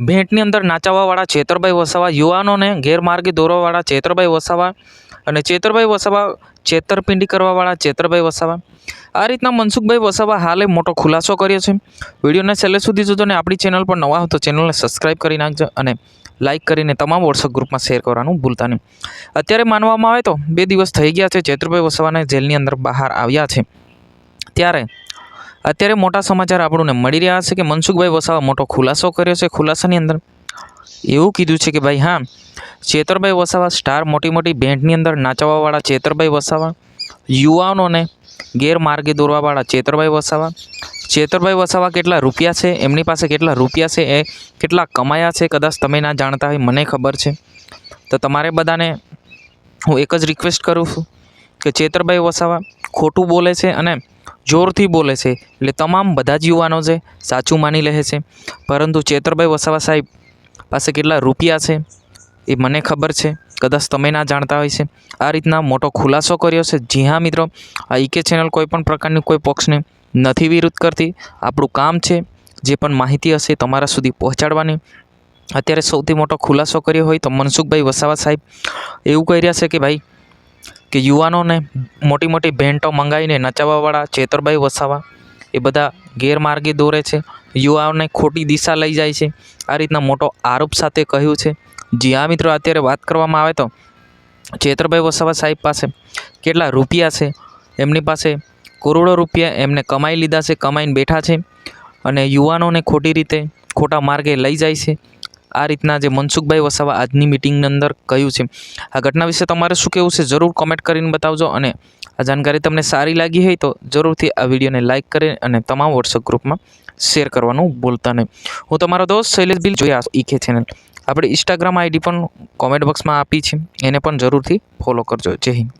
ભેંટની અંદર નાચાવાવાળા ચેતરભાઈ વસાવા, યુવાનોને ગેરમાર્ગે દોરવાવાળા ચેતરભાઈ વસાવા અને ચેતરભાઈ વસાવા છેતરપિંડી કરવાવાળા ચેતરભાઈ વસાવા. આ રીતના મનસુખભાઈ વસાવા હાલે મોટો ખુલાસો કર્યો છે. વિડીયોને છેલ્લે સુધી જોજો ને આપણી ચેનલ પર નવા હો તો ચેનલને સબસ્ક્રાઈબ કરી નાખજો અને લાઇક કરીને તમામ વોટ્સઅપ ગ્રુપમાં શેર કરવાનું ભૂલતા નહીં. અત્યારે માનવામાં આવે તો બે દિવસ થઈ ગયા છે ચેતરભાઈ વસાવાને જેલની અંદર બહાર આવ્યા છે. ત્યારે અત્યારે મોટા સમાચાર આપણને મળી રહ્યા છે કે મનસુખભાઈ વસાવા મોટો ખુલાસો કર્યો છે ખુલાસાની અંદર. એવું કીધું છે કે ભાઈ હા, ચેતરભાઈ વસાવા સ્ટાર મોટી મોટી બેન્ડની અંદર નાચવાવાળા ચેતરભાઈ વસાવા, યુવાનોને ગેરમાર્ગે દોરવાવાળા ચેતરભાઈ વસાવા. ચેતરભાઈ વસાવા કેટલા રૂપિયા છે, એમની પાસે કેટલા રૂપિયા છે, એ કેટલા કમાયા છે, કદાચ તમે ના જાણતા હોય, મને ખબર છે. તો તમારે બધાને હું એક જ રિક્વેસ્ટ કરું છું. કે ચેતરભાઈ વસાવા ખોટું બોલે છે અને જોરથી બોલે છે. એટલે તમામ બધા જ યુવાનો છે, સાચું માની લે છે. પરંતુ ચેતરભાઈ વસાવા સાહેબ પાસે કેટલા રૂપિયા છે, એ મને ખબર છે. કદાચ તમે ના જાણતા હોય છે. આ રીતના મોટો ખુલાસો કર્યો છે. જી હા, મિત્રો, આ ઈકે ચેનલ કોઈ પણ પ્રકારની કોઈ પક્ષને નથી વિરુદ્ધ કરતી. આપણું કામ છે જે પણ માહિતી હશે તમારા સુધી પહોંચાડવાની. અત્યારે સૌથી મોટો ખુલાસો કર્યો હોય તો મનસુખભાઈ વસાવા સાહેબ એવું કહી રહ્યા છે કે ભાઈ કે યુવાનોને મોટી મોટી ભેંટો મંગાવીને નચાવવાવાળા, ચેતરભાઈ વસાવા, એ બધા ગેરમાર્ગે દોરે છે. યુવાઓને ખોટી દિશા લઈ જાય છે. આ રીતના મોટો આરોપ સાથે કહ્યું છે. જી હા મિત્રો, અત્યારે વાત કરવામાં આવે તો ચેતરભાઈ વસાવા સાહેબ પાસે કેટલા રૂપિયા છે? એમની પાસે કરોડો રૂપિયા એમને કમાઈ લીધા છે, કમાઈને બેઠા છે અને યુવાનોને ખોટી રીતે ખોટા માર્ગે લઈ જાય છે. આ રીતના જે મનસુખભાઈ વસાવા આજની મિટિંગની અંદર કહ્યું છે. આ ઘટના વિશે તમારે શું કહેવું છે જરૂર કોમેન્ટ કરીને બતાવજો અને આ જાણકારી તમને સારી લાગી હોય તો જરૂરથી આ વિડીયોને લાઇક કરી અને તમામ વોટ્સઅપ ગ્રુપમાં શેર કરવાનું ભૂલતા નહીં. હું તમારો દોસ્ત શૈલેષ બિલ જોયા ઈખે ચેનલ આપણે ઇન્સ્ટાગ્રામ આઈડી પણ કોમેન્ટ બોક્સમાં આપી છે. એને પણ જરૂરથી ફોલો કરજો. જય હિન્દ.